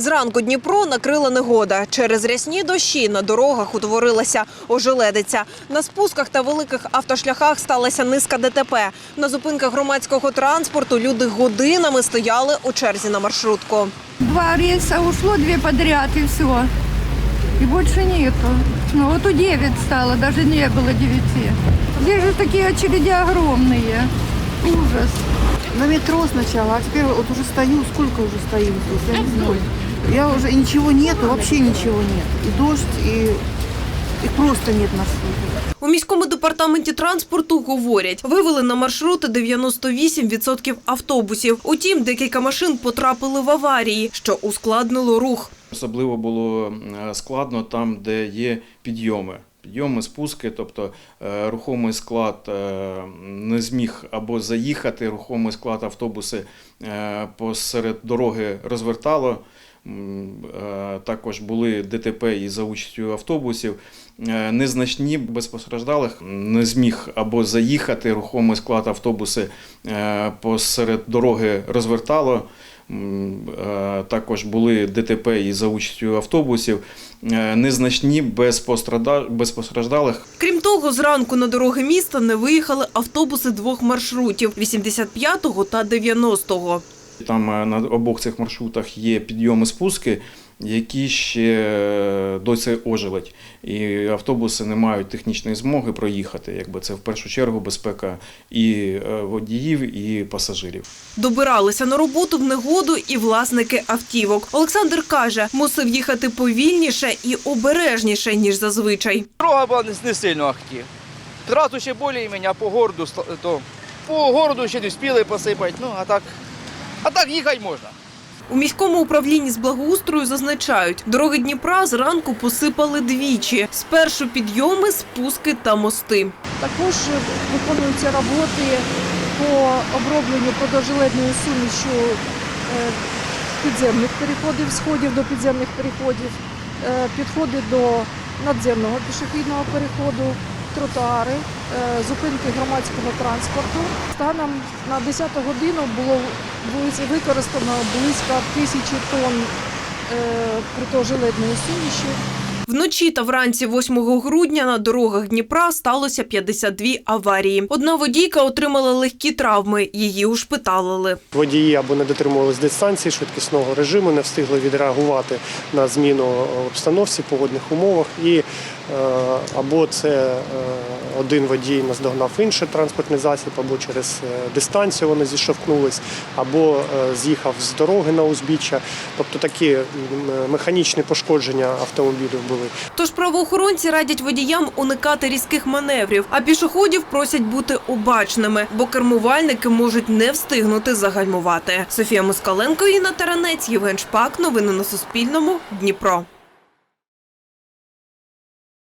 Зранку Дніпро накрила негода. Через рясні дощі на дорогах утворилася ожеледиця. На спусках та великих автошляхах сталася низка ДТП. На зупинках громадського транспорту люди годинами стояли у черзі на маршрутку. Два рейса ушло, две подряд и все. И больше нету. Ну вот у 9 стало, даже не было 9. Здесь же такие очереди огромные. Ужас. На метро сначала, а теперь вот уже стою, сколько уже стою здесь, я не знаю. Я уже и ничего нету, вообще ничего нет. И дождь, и, и просто нет маршрута. У міському департаменті транспорту говорять, вивели на маршрути 98% автобусів. Утім, декілька машин потрапили в аварії, що ускладнило рух. Особливо було е, складно там, де є підйоми. Підйоми, спуски, тобто е, рухомий склад е, не зміг або заїхати, рухомий склад автобуси е, посеред дороги розвертало. Також були ДТП і за участю автобусів. Незначні без постраждалих не зміг або заїхати, рухомий склад автобуси посеред дороги розвертало. Е, Також були ДТП і за участю автобусів. Е, Незначні без постраждалих. Крім того, зранку на дороги міста не виїхали автобуси двох маршрутів – 85-го та 90-го. Там е, на обох цих маршрутах є підйоми спуски, які ще е, досі ожеледь. І автобуси не мають технічної змоги проїхати. Якби це в першу чергу безпека і е, водіїв, і пасажирів. Добиралися на роботу в негоду і власники автівок. Олександр каже, мусив їхати повільніше і обережніше, ніж зазвичай. Дорога була не, сильно ахті. Трасу ще більш-менш, а по городу, то, по городу ще не встигли посипати, ну а так, а так їхати можна. У міському управлінні з благоустрою зазначають, дороги Дніпра зранку посипали двічі. Спершу підйоми, спуски та мости. Також виконуються роботи по обробленню продовжеледної сумішю е, підземних переходів, сходів до підземних переходів, е, підходи до надземного пішохідного переходу, тротуари, е, зупинки громадського транспорту. Станом на 10 годину було використано близько тисячі тонн е, суміші. Вночі та вранці 8 грудня на дорогах Дніпра сталося 52 аварії. Одна водійка отримала легкі травми, її ушпиталили. Водії або не дотримувались дистанції швидкісного режиму, не встигли відреагувати на зміну обстановці, погодних умовах, і е, або це е, один водій наздогнав інший транспортний засіб, або через е, дистанцію вони зіштовхнулись, або з'їхав з дороги на узбіччя. Тобто такі механічні пошкодження автомобілів були. Тож правоохоронці радять водіям уникати різких маневрів, а пішоходів просять бути обачними, бо кермувальники можуть не встигнути загальмувати. Софія Москаленко, Інна Таранець, Євген Шпак. Новини на Суспільному. Дніпро.